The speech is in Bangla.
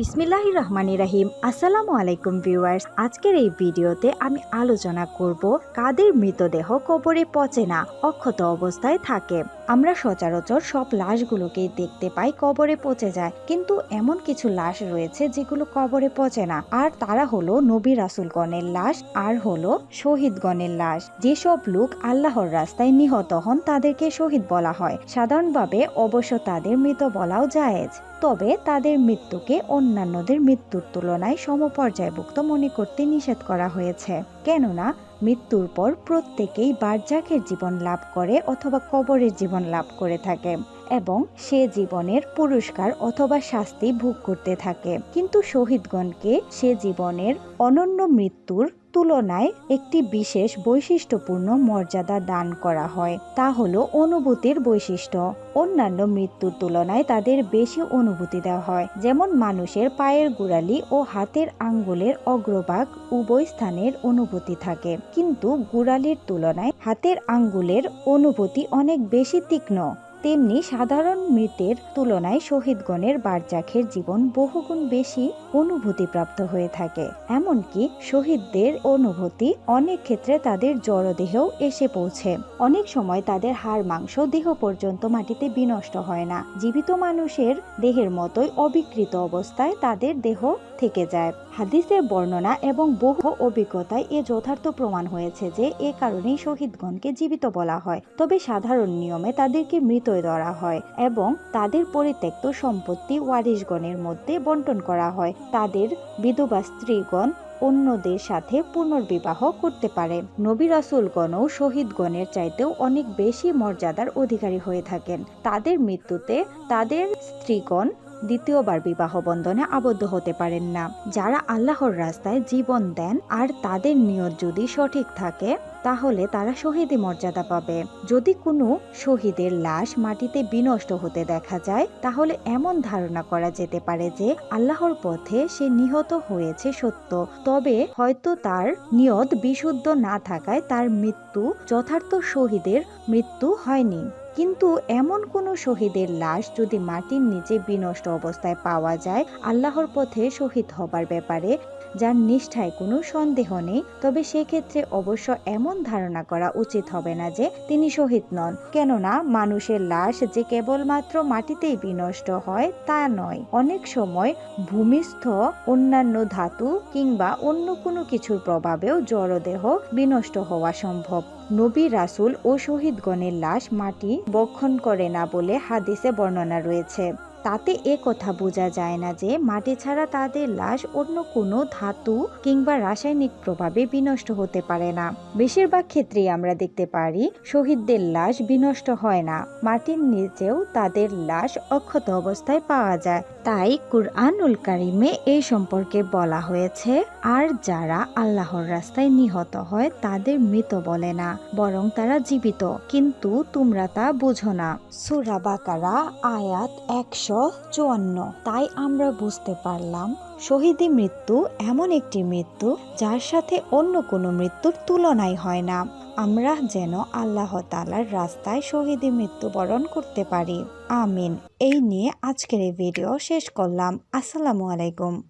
বিসমিল্লাহির রহমানি রাহিম আসসালামু আলাইকুম ভিউয়ার্স। আজকের এই ভিডিওতে আমি আলোচনা করব কাদের মৃতদেহ কবরে পচে না, অক্ষত অবস্থায় থাকে। আমরা সচরাচর সব লাশগুলোকেই দেখতে পাই কবরে পচে যায়, কিন্তু এমন কিছু লাশ রয়েছে যেগুলো কবরে পচে না। আর তারা হলো নবী রাসুলগণের লাশ, আর হলো শহীদগণের লাশ। যেসব লোক আল্লাহর রাস্তায় নিহত হন তাদেরকে শহীদ বলা হয়। সাধারণভাবে অবশ্য তাদের মৃত বলাও জায়েজ। তবে তাদের মৃত্যুকে অন্যান্যদের মৃত্যুর তুলনায় সমপর্যায়ভুক্ত মনে করতে নিষেধ করা হয়েছে। কেননা, মৃত্যুর পর প্রত্যেকেই বার্জাকের জীবন লাভ করে অথবা কবরের জীবন লাভ করে থাকে এবং সে জীবনের পুরস্কার অথবা শাস্তি ভোগ করতে থাকে। কিন্তু শহীদগণকে সে জীবনের অনন্য মৃত্যুর তুলনায় একটি বিশেষ বৈশিষ্ট্যপূর্ণ মর্যাদা দান করা হয়, তা হলো অনুভূতির বৈশিষ্ট্য। অন্যান্য মৃত্যুর তুলনায় তাদের বেশি অনুভূতি দেওয়া হয়, যেমন মানুষের পায়ের গোড়ালি ও হাতের আঙ্গুলের অগ্রভাগ উভয় স্থানের অনুভূতি থাকে। কিন্তু গোড়ালির তুলনায় হাতের আঙ্গুলের অনুভূতি অনেক বেশি তীক্ষ্ণ। তেমনি সাধারণ মৃতের তুলনায় শহীদগণের বারজাখের জীবন বহুগুণ বেশি অনুভূতিপ্রাপ্ত হয়ে থাকে। এমনকি শহীদদের অনুভূতি অনেক ক্ষেত্রে তাদের জড়দেহেও এসে পৌঁছে। অনেক সময় তাদের হাড় মাংস দেহ পর্যন্ত মাটিতে বিনষ্ট হয় না। জীবিত মানুষের দেহের মতোই অবিকৃত অবস্থায় তাদের দেহ থেকে যায়। হাদিসের বর্ণনা এবং বহু অভিজ্ঞতায় এ যথার্থ প্রমাণ হয়েছে যে এ কারণেই শহীদগণকে জীবিত বলা হয়। তবে সাধারণ নিয়মে তাদেরকে মৃতই ধরা হয় এবং তাদের পরিত্যক্ত সম্পত্তি ওয়ারিশগণের মধ্যে বন্টন করা হয়। তাদের বিধবা স্ত্রীগণ অন্যদের সাথে পুনর্বিবাহ করতে পারে। নবী রাসুলগণও শহীদগণের চাইতেও অনেক বেশি মর্যাদার অধিকারী হয়ে থাকেন। তাদের মৃত্যুতে তাদের স্ত্রীগণ দ্বিতীয়বার বিবাহ বন্ধনে আবদ্ধ হতে পারেন না। যারা আল্লাহর রাস্তায় জীবন দেন আর তাদের নিয়ত যদি সঠিক থাকে, তাহলে তারা শহীদি মর্যাদা পাবে। যদি কোনো শহীদের লাশ মাটিতে বিনষ্ট হতে দেখা যায়, তাহলে এমন ধারণা করা যেতে পারে যে আল্লাহর পথে সে নিহত হয়েছে সত্য। তবে হয়তো তার নিয়ত বিশুদ্ধ না থাকায় তার মৃত্যু যথার্থ শহীদের মৃত্যু হয়নি। কিন্তু এমন কোনো শহীদের লাশ যদি মাটির নিচে বিনষ্ট অবস্থায় পাওয়া যায়, আল্লাহর পথে শহীদ হবার ব্যাপারে যার নিষ্ঠায় কোনো সন্দেহ নেই, তবে সেক্ষেত্রে অবশ্য এমন ধারণা করা উচিত হবে না যে তিনি শহীদ নন। কেননা, মানুষের লাশ যে কেবলমাত্র মাটিতেই বিনষ্ট হয়, তা নয়। অনেক সময় ভূমিস্থ অন্যান্য ধাতু কিংবা অন্য কোনো কিছুর প্রভাবেও জড়দেহ বিনষ্ট হওয়া সম্ভব। নবী রাসুল ও শহীদগণের লাশ মাটি বক্ষণ করে না বলে হাদিসে বর্ণনা রয়েছে। তাতে এ কথা বোঝা যায় না যে মাটি ছাড়া তাদের লাশ অন্য কোনো ধাতু কিংবা রাসায়নিক প্রভাবে বিনষ্ট হতে পারে না। বেশিরভাগ ক্ষেত্রেই আমরা দেখতে পারি শহীদদের লাশ বিনষ্ট হয় না। মাটির নিচেও তাদের লাশ অক্ষত অবস্থায় পাওয়া যায়। তাই কুরআনুল কারিমে এই সম্পর্কে বলা হয়েছে, আর যারা আল্লাহর রাস্তায় নিহত হয়, তাদের মৃত বলে না, বরং তারা জীবিত। কিন্তু তোমরা তা বুঝো না। সুরা বাকারা, আয়াত একশো চুয়ান্ন। তাই আমরা বুঝতে পারলাম, শহীদি মৃত্যু এমন একটি মৃত্যু যার সাথে অন্য কোনো মৃত্যুর তুলনাই হয় না। আমরা যেন আল্লাহ তালার রাস্তায় শহীদি মৃত্যুবরণ করতে পারি। আমিন। এই নিয়ে আজকের এই ভিডিও শেষ করলাম। আসসালামু আলাইকুম।